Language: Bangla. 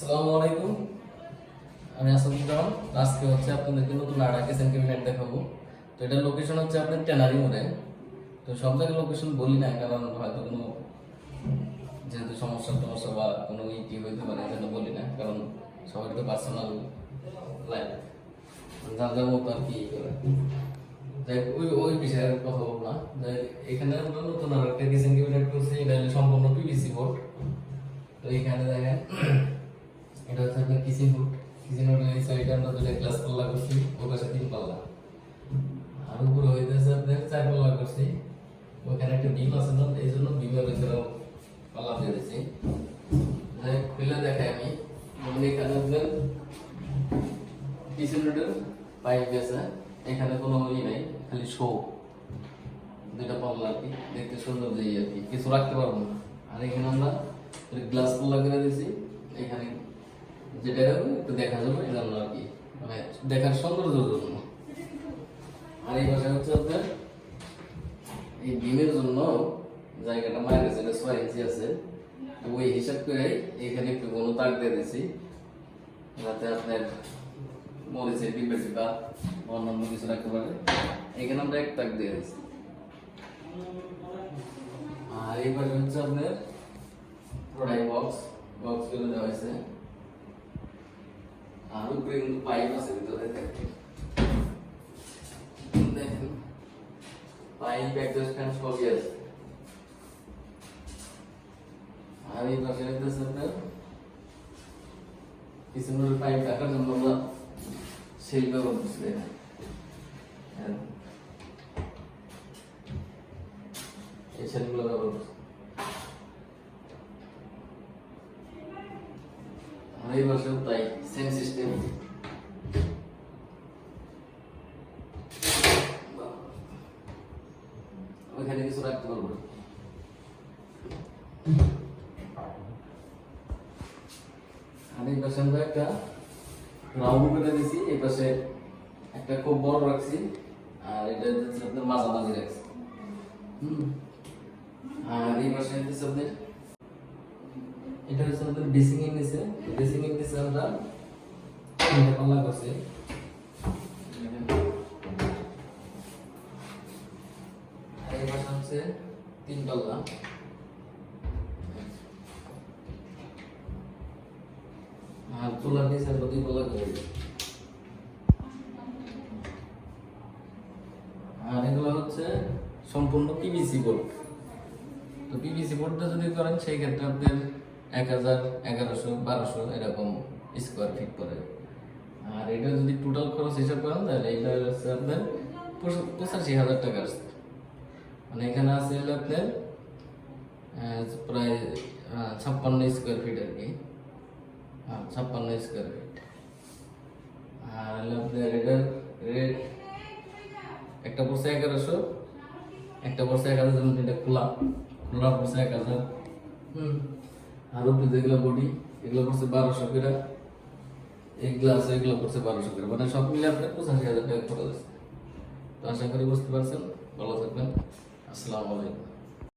আসসালামু আলাইকুম। আমি আসাদুজ্জামান আজকে হচ্ছে আপনাদেরকে নতুন আড়া কিচেন ক্যাবিনেট দেখাবো। তো এটার লোকেশন হচ্ছে আপনার টেনারি মোড়ে। তো সব জায়গায় লোকেশন বলি না কারণ হয়তো কোনো যেহেতু সমস্যা টমস্যা বা কোনো ইটি হইতে পারে এই বলি না কারণ সবাই তো পার্সোনাল লাইফ যার যার মতো আর কি করে। ওই ওই বিষয়ে কথা বলব না। এখানে আমরা নতুন আর একটা কিচেন ক্যাবিনেট করছি এটা সম্পূর্ণ পিভিসি বোর্ড তো এখানে দেখেন এটা হচ্ছে আপনার কিচেন হুড দুটো এখানে আপনার পাইপ আছে এখানে কোনো নাই, খালি শো দুইটা পাল্লা আর কি, দেখতে সুন্দর যাই আর কি। কিছু রাখতে পারব না। আর এখানে আমরা গ্লাস পাল্লা করে দিয়েছি এখানে যেটা একটু দেখা যাবে এই জন্য আর কি। মানে দেখার সৌন্দর্যের জন্য। আর এই পাশে হচ্ছে আপনার, এই ডিমের জন্য জায়গাটা কাছে এটা ছয় ইঞ্চি আছে। ওই হিসাব করে এখানে একটু কোনো তাক দিয়ে দিয়েছি যাতে আপনার মরিচের ডিমের টিপা অন্যান্য কিছু রাখতে পারে। এখানে আমরা এক তাক দিয়ে দিয়েছি আর এই পাশে হচ্ছে আপনার প্রোডাক্ট বক্স বক্স করে দেওয়া হয়েছে। আর উপরে কিন্তু পাইপ আছে ভিতরে দেখেন পাইপ একজস্ট ফ্যান সবই আছে আর এই পাশে হইতেছে আপনার পিছনের পাইপ রাখার জন্য আমরা সেল ব্যবহার করছি। এই সেলগুলো ব্যবহার করছি এই বছর তাই সেম সিস্টেম ওইখানে কিছু রাখতে পারব না। আর এই পাশে আমরা একটা রাউন্ড করে দিছি এই পাশে একটা খুব বড় রাখছি আর এটা হচ্ছে আপনার মাঝামাঝি রাখছি হুম আর এই পাশে হচ্ছে আপনার এটা হচ্ছে আমাদের বেসিং বেসিং আমরা এই পাশে হচ্ছে তিন পাল্লা। আর চুলার নিচে আমরা দুই পাল্লা করে। আর এগুলো হচ্ছে সম্পূর্ণ পিভিসি বোর্ড তো বোর্ডটা যদি করেন, সেই ক্ষেত্রে আপনার এক হাজার, এগারোশো, বারোশো এরকম স্কোয়ার ফিট পড়ে আর এটা যদি টোটাল খরচ হিসাব করেন, তাহলে এটা হচ্ছে আপনার পঁচাশি হাজার টাকা আসছে। মানে এখানে আছে হলো আপনার প্রায় ছাপ্পান্ন স্কোয়ার ফিট আর কি। হ্যাঁ ছাপ্পান্ন স্কোয়ার ফিট আর হলো আপনার এটার রেট একটা পড়ছে এগারোশো, একটা পড়ছে এক হাজার খোলা। খোলা পড়ছে এক হাজার। হুম। আর উপরে যেগুলো বডি এগুলো পড়ছে বারোশো করে। এক গ্লাস এগুলো পড়ছে বারোশো করে। মানে সব মিলে আপনার পঁচাশি হাজার টাকা খরচ আছে তো আশা করি বুঝতে পারছেন। ভালো থাকবেন। আসসালামু আলাইকুম।